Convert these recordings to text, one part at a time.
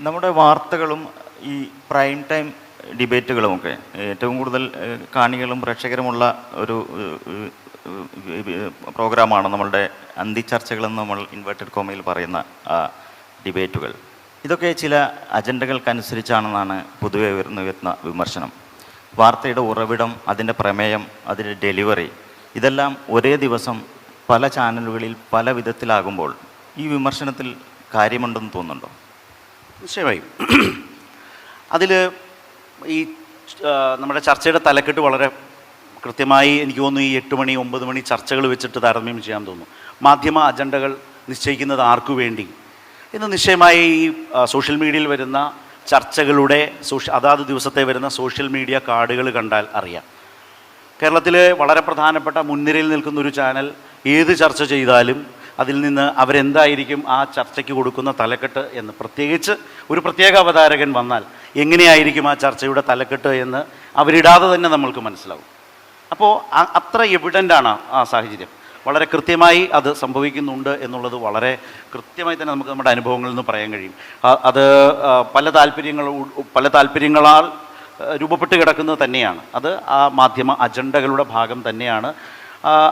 നമ്മുടെ വാർത്തകളും ഈ പ്രൈം ടൈം ഡിബേറ്റുകളുമൊക്കെ ഏറ്റവും കൂടുതൽ കാണികളും പ്രേക്ഷകരുമുള്ള ഒരു പ്രോഗ്രാമാണ് നമ്മളുടെ അന്തിച്ചർച്ചകളെന്ന് നമ്മൾ ഇൻവേർട്ടഡ് കോമയിൽ പറയുന്ന ഡിബേറ്റുകൾ. ഇതൊക്കെ ചില അജണ്ടകൾക്കനുസരിച്ചാണെന്നാണ് പൊതുവെ ഉയർന്നു വരുന്ന വിമർശനം. വാർത്തയുടെ ഉറവിടം അതിന്റെ പ്രമേയം അതിന്റെ ഡെലിവറി ഇതെല്ലാം ഒരേ ദിവസം പല ചാനലുകളിൽ പല വിധത്തിലാകുമ്പോൾ ഈ വിമർശനത്തിൽ കാര്യമുണ്ടെന്ന് തോന്നുന്നുണ്ടോ? നിശ്ചയമായും. അതിൽ ഈ നമ്മുടെ ചർച്ചയുടെ തലക്കെട്ട് വളരെ കൃത്യമായി എനിക്ക് തോന്നുന്നു ഈ എട്ട് മണി ഒമ്പത് മണി ചർച്ചകൾ വെച്ചിട്ട് താരതമ്യം ചെയ്യാൻ തോന്നുന്നു. മാധ്യമ അജണ്ടകൾ നിശ്ചയിക്കുന്നത് ആർക്കു വേണ്ടി? ഇന്ന് നിശ്ചയമായി ഈ സോഷ്യൽ മീഡിയയിൽ വരുന്ന ചർച്ചകളുടെ സോഷ്യ അതാത് ദിവസത്തെ വരുന്ന സോഷ്യൽ മീഡിയ കാർഡുകൾ കണ്ടാൽ അറിയാം. കേരളത്തിലെ വളരെ പ്രധാനപ്പെട്ട മുൻനിരയിൽ നിൽക്കുന്ന ഒരു ചാനൽ ഏത് ചർച്ച ചെയ്താലും അതിൽ നിന്ന് അവരെന്തായിരിക്കും ആ ചർച്ചയ്ക്ക് കൊടുക്കുന്ന തലക്കെട്ട് എന്ന്. പ്രത്യേകിച്ച് ഒരു പ്രത്യേക അവതാരകൻ വന്നാൽ എങ്ങനെയായിരിക്കും ആ ചർച്ചയുടെ തലക്കെട്ട് എന്ന് അവരിടാതെ തന്നെ നമ്മൾക്ക് മനസ്സിലാവും. അപ്പോൾ അത്ര എവിഡന്റ് ആണ് ആ സാഹചര്യം. വളരെ കൃത്യമായി അത് സംഭവിക്കുന്നുണ്ട് എന്നുള്ളത് വളരെ കൃത്യമായി തന്നെ നമുക്ക് നമ്മുടെ അനുഭവങ്ങളിൽ നിന്ന് പറയാൻ കഴിയും. അത് പല താല്പര്യങ്ങൾ പല താല്പര്യങ്ങളാൽ രൂപപ്പെട്ട് കിടക്കുന്നത് തന്നെയാണ്. അത് ആ മാധ്യമ അജണ്ടകളുടെ ഭാഗം തന്നെയാണ്.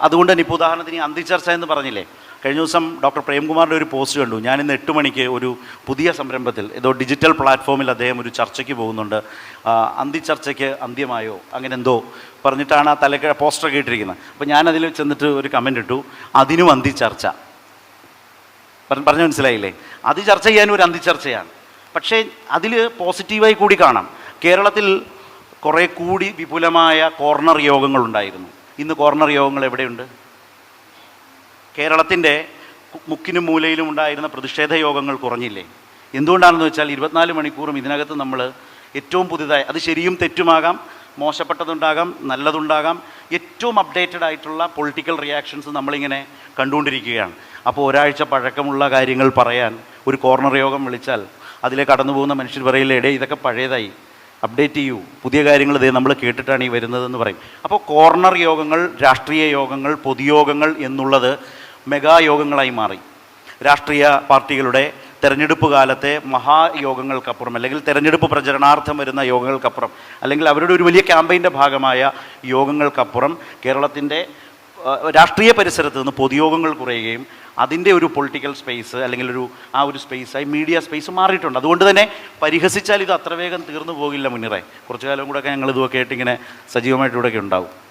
അതുകൊണ്ട് തന്നെ ഇപ്പോൾ ഉദാഹരണത്തിന് അന്തിചർച്ച എന്ന് പറഞ്ഞില്ലേ കഴിഞ്ഞ ദിവസം ഡോക്ടർ പ്രേംകുമാറിന്റെ ഒരു പോസ്റ്റ് കണ്ടു. ഞാൻ ഇന്ന് എട്ട് മണിക്ക് ഒരു പുതിയ സംരംഭത്തിൽ ഏതോ ഡിജിറ്റൽ പ്ലാറ്റ്ഫോമിൽ അദ്ദേഹം ഒരു ചർച്ചയ്ക്ക് പോകുന്നുണ്ട്. അന്തി ചർച്ചയ്ക്ക് അന്ത്യമായോ അങ്ങനെ എന്തോ പറഞ്ഞിട്ടാണ് ആ തലക്ക് പോസ്റ്റർ കേട്ടിരിക്കുന്നത് അപ്പോൾ ഞാനതിൽ ചെന്നിട്ട് ഒരു കമന്റ് ഇട്ടു. അതിനും അന്തി ചർച്ച പറഞ്ഞു മനസ്സിലായില്ലേ? അത് ചർച്ച ചെയ്യാനും ഒരു അന്തി ചർച്ചയാണ് പക്ഷേ അതിൽ പോസിറ്റീവായി കൂടി കാണാം. കേരളത്തിൽ കുറേ കൂടി വിപുലമായ കോർണർ യോഗങ്ങളുണ്ടായിരുന്നു. ഇന്ന് കോർണർ യോഗങ്ങൾ എവിടെയുണ്ട്? കേരളത്തിന്റെ മുക്കിനും മൂലയിലും ഉണ്ടായിരുന്ന പ്രതിഷേധ യോഗങ്ങൾ കുറഞ്ഞില്ലേ? എന്തുകൊണ്ടാണെന്ന് വെച്ചാൽ ഇരുപത്തിനാല് മണിക്കൂറും ഇതിനകത്ത് നമ്മൾ ഏറ്റവും പുതിയതായി അത് ശരിയും തെറ്റുമാകാം മോശപ്പെട്ടതുണ്ടാകാം നല്ലതുണ്ടാകാം ഏറ്റവും അപ്ഡേറ്റഡ് ആയിട്ടുള്ള പൊളിറ്റിക്കൽ റിയാക്ഷൻസ് നമ്മളിങ്ങനെ കണ്ടുകൊണ്ടിരിക്കുകയാണ്. അപ്പോൾ ഒരാഴ്ച പഴക്കമുള്ള കാര്യങ്ങൾ പറയാൻ ഒരു കോർണർ യോഗം വിളിച്ചാൽ അതിലെ കടന്നു പോകുന്ന മനുഷ്യർ പറയില്ലേ ഇടേ ഇതൊക്കെ പഴയതായി അപ്ഡേറ്റ് ചെയ്യൂ. പുതിയ കാര്യങ്ങൾ ഇതേ നമ്മൾ കേട്ടിട്ടാണ് ഈ വരുന്നതെന്ന് പറയും. അപ്പോൾ കോർണർ യോഗങ്ങൾ രാഷ്ട്രീയ യോഗങ്ങൾ പൊതുയോഗങ്ങൾ എന്നുള്ളത് മെഗാ യോഗങ്ങളായി മാറി. രാഷ്ട്രീയ പാർട്ടികളുടെ തെരഞ്ഞെടുപ്പ് കാലത്തെ മഹായോഗങ്ങൾക്കപ്പുറം അല്ലെങ്കിൽ തെരഞ്ഞെടുപ്പ് പ്രചരണാർത്ഥം വരുന്ന യോഗങ്ങൾക്കപ്പുറം അല്ലെങ്കിൽ അവരുടെ ഒരു വലിയ ക്യാമ്പയിന്റെ ഭാഗമായ യോഗങ്ങൾക്കപ്പുറം കേരളത്തിന്റെ രാഷ്ട്രീയ പരിസരത്ത് നിന്ന് പൊതുയോഗങ്ങൾ കുറയുകയും അതിന്റെ ഒരു പൊളിറ്റിക്കൽ സ്പേസ് അല്ലെങ്കിൽ ഒരു ആ ഒരു സ്പേസായി മീഡിയ സ്പേസ് മാറിയിട്ടുണ്ട്. അതുകൊണ്ട് തന്നെ പരിഹസിച്ചാൽ ഇത് അത്ര വേഗം തീർന്നു പോകില്ല മുന്നേറെ കുറച്ചു കാലം കൂടെയൊക്കെ ഞങ്ങൾ ഇതൊക്കെ ആയിട്ട് ഇങ്ങനെ സജീവമായിട്ട് ഇവിടെയൊക്കെ ഉണ്ടാവും.